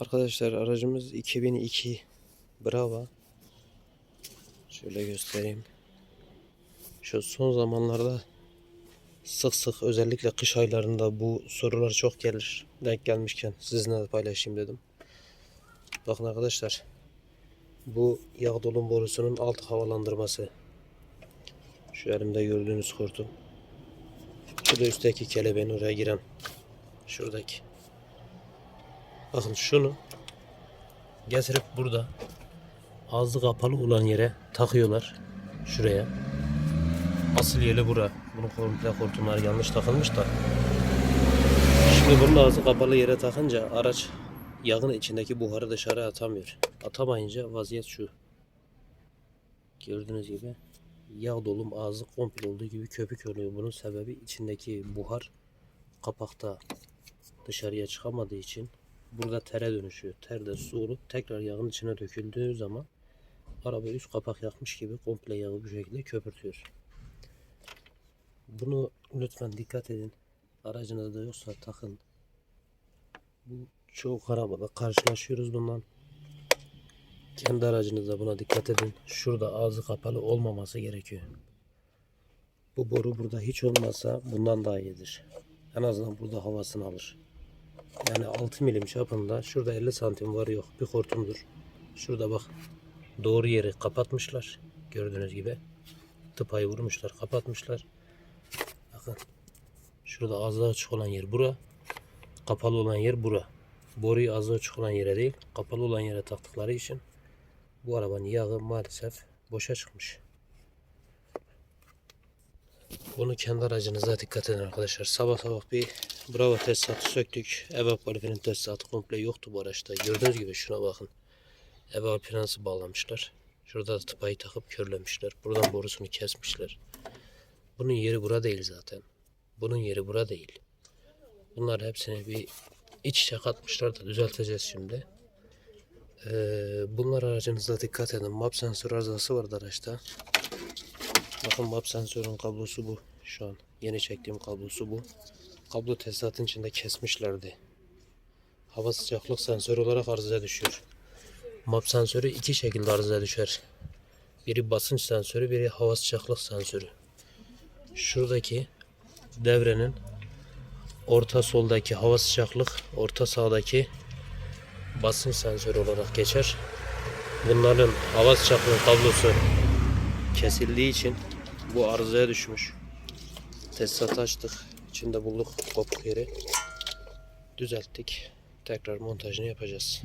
Arkadaşlar aracımız 2002 Brava. Şöyle göstereyim. Şu son zamanlarda sık sık özellikle kış aylarında bu sorular çok gelir. Denk gelmişken sizinle de paylaşayım dedim. Bakın arkadaşlar. Bu yağ dolum borusunun alt havalandırması. Şu elimde gördüğünüz kurtu. Şu da üstteki kelebeğin oraya giren. Şuradaki. Bakın şunu getirip burada ağzı kapalı olan yere takıyorlar. Şuraya. Asıl yeri bura. Bunun komple hortumlar yanlış takılmış da. Şimdi bunun ağzı kapalı yere takınca araç yağın içindeki buharı dışarı atamıyor. Atamayınca vaziyet şu. Gördüğünüz gibi yağ dolum ağzı komple olduğu gibi köpük oluyor. Bunun sebebi içindeki buhar kapakta dışarıya çıkamadığı için burada tere dönüşüyor. Ter de su olup tekrar yağın içine döküldüğü zaman araba üst kapak yakmış gibi komple yağı bu şekilde köpürtüyor. Bunu lütfen dikkat edin. Aracınızda yoksa takın. Bu çok arabada karşılaşıyoruz bundan. Kendi aracınızda buna dikkat edin. Şurada ağzı kapalı olmaması gerekiyor. Bu boru burada hiç olmazsa bundan daha iyidir. En azından burada havasını alır. Yani 6 milim çapında şurada 50 santim var yok bir hortumdur. Şurada bak doğru yeri kapatmışlar. Gördüğünüz gibi tıpayı vurmuşlar kapatmışlar. Bakın şurada ağzı açık olan yer bura. Kapalı olan yer bura. Boruyu ağzı açık olan yere değil kapalı olan yere taktıkları için bu arabanın yağı maalesef boşa çıkmış. Bunu kendi aracınıza dikkat edin arkadaşlar. Sabah sabah bir Bravo tesisatı söktük. Evap valifinin tesisatı komple yoktu bu araçta. Gördüğünüz gibi şuna bakın. Evap finansı bağlamışlar. Şurada da tıpayı takıp körlemişler. Buradan borusunu kesmişler. Bunun yeri bura değil zaten. Bunun yeri bura değil. Bunlar hepsini bir iç içe katmışlar da düzelteceğiz şimdi. Ee, bunlar aracınıza dikkat edin. Map sensör arızası vardı araçta. Bakın map sensörün kablosu bu. Şu an yeni çektiğim kablosu bu. Kablo tesisatın içinde kesmişlerdi. Hava sıcaklık sensörü olarak arızaya düşüyor. Map sensörü iki şekilde arızaya düşer. Biri basınç sensörü, biri hava sıcaklık sensörü. Şuradaki devrenin orta soldaki hava sıcaklık, orta sağdaki basınç sensörü olarak geçer. Bunların hava sıcaklığı kablosu kesildiği için bu arızaya düşmüş. Tesisatı açtık. İçinde bulduk kopuk yeri. Düzelttik. Tekrar montajını yapacağız.